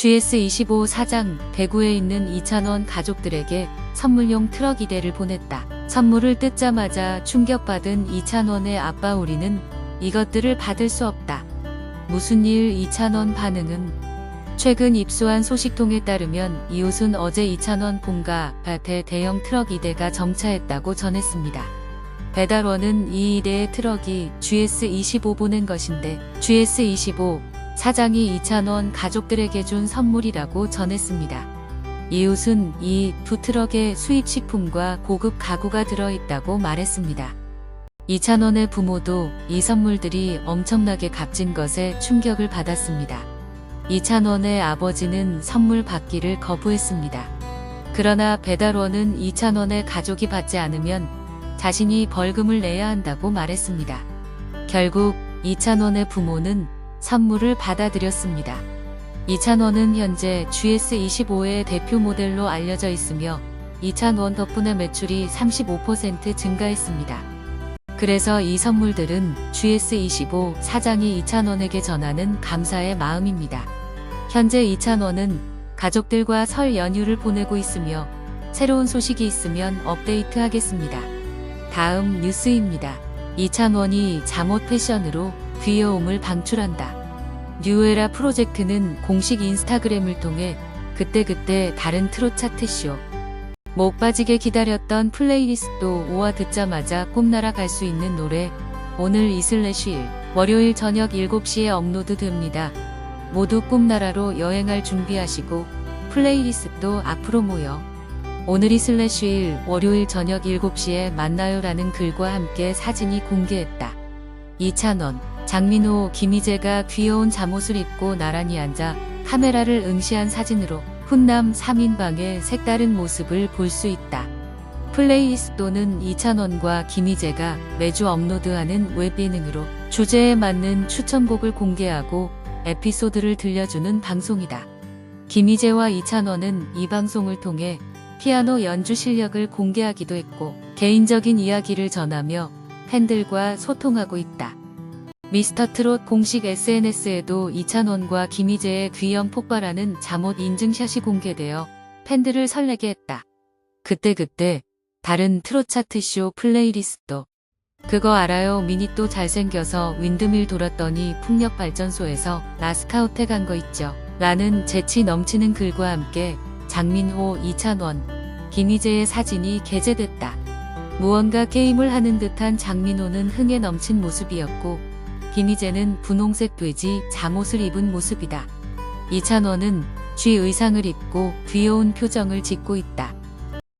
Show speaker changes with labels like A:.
A: GS25 사장 대구에 있는 이찬원 가족들에게 선물용 트럭 2대를 보냈다. 선물을 뜯자마자 충격받은 이찬원의 아빠 우리는 이것들을 받을 수 없다. 무슨 일 이찬원 반응은 최근 입수한 소식통에 따르면 이웃은 어제 이찬원 본가 밭에 대형 트럭 2대가 정차했다고 전했습니다. 배달원은 이 2대의 트럭이 GS25 보낸 것인데 GS25 사장이 이찬원 가족들에게 준 선물이라고 전했습니다. 이웃은 이 두 트럭에 수입식품과 고급 가구가 들어있다고 말했습니다. 이찬원의 부모도 이 선물들이 엄청나게 값진 것에 충격을 받았습니다. 이찬원의 아버지는 선물 받기를 거부했습니다. 그러나 배달원은 이찬원의 가족이 받지 않으면 자신이 벌금을 내야 한다고 말했습니다. 결국 이찬원의 부모는 선물을 받아들였습니다. 이찬원은 현재 GS25의 대표 모델로 알려져 있으며 이찬원 덕분에 매출이 35% 증가했습니다. 그래서 이 선물들은 GS25 사장이 이찬원에게 전하는 감사의 마음입니다. 현재 이찬원은 가족들과 설 연휴를 보내고 있으며 새로운 소식이 있으면 업데이트 하겠습니다. 다음 뉴스입니다. 이찬원이 잠옷 패션으로 귀여움을 방출한다. 뉴에라 프로젝트는 공식 인스타그램을 통해 그때그때 다른 트롯 차트쇼, 목 빠지게 기다렸던 플레이리스트 5화 듣자마자 꿈나라 갈 수 있는 노래 오늘 이슬래쉬일 월요일 저녁 7시에 업로드 됩니다. 모두 꿈나라로 여행할 준비하시고 플레이리스트도 앞으로 모여 오늘이 슬래쉬일 월요일 저녁 7시에 만나요라는 글과 함께 사진이 공개했다. 이찬원, 장민호, 김희재가 귀여운 잠옷을 입고 나란히 앉아 카메라를 응시한 사진으로 훈남 3인방의 색다른 모습을 볼 수 있다. 플레이리스트는 이찬원과 김희재가 매주 업로드하는 웹 예능으로 주제에 맞는 추천곡을 공개하고 에피소드를 들려주는 방송이다. 김희재와 이찬원은 이 방송을 통해 피아노 연주 실력을 공개하기도 했고 개인적인 이야기를 전하며 팬들과 소통하고 있다. 미스터 트롯 공식 SNS에도 이찬원과 김희재의 귀염 폭발하는 잠옷 인증샷이 공개되어 팬들을 설레게 했다. 그때그때 다른 트롯 차트쇼 플레이리스트도 그거 알아요 미니 또 잘생겨서 윈드밀 돌았더니 풍력발전소에서 라스카우테 간 거 있죠. 라는 재치 넘치는 글과 함께 장민호, 이찬원, 김희재의 사진이 게재됐다. 무언가 게임을 하는 듯한 장민호는 흥에 넘친 모습이었고 김희재는 분홍색 돼지 잠옷을 입은 모습이다. 이찬원은 쥐 의상을 입고 귀여운 표정을 짓고 있다.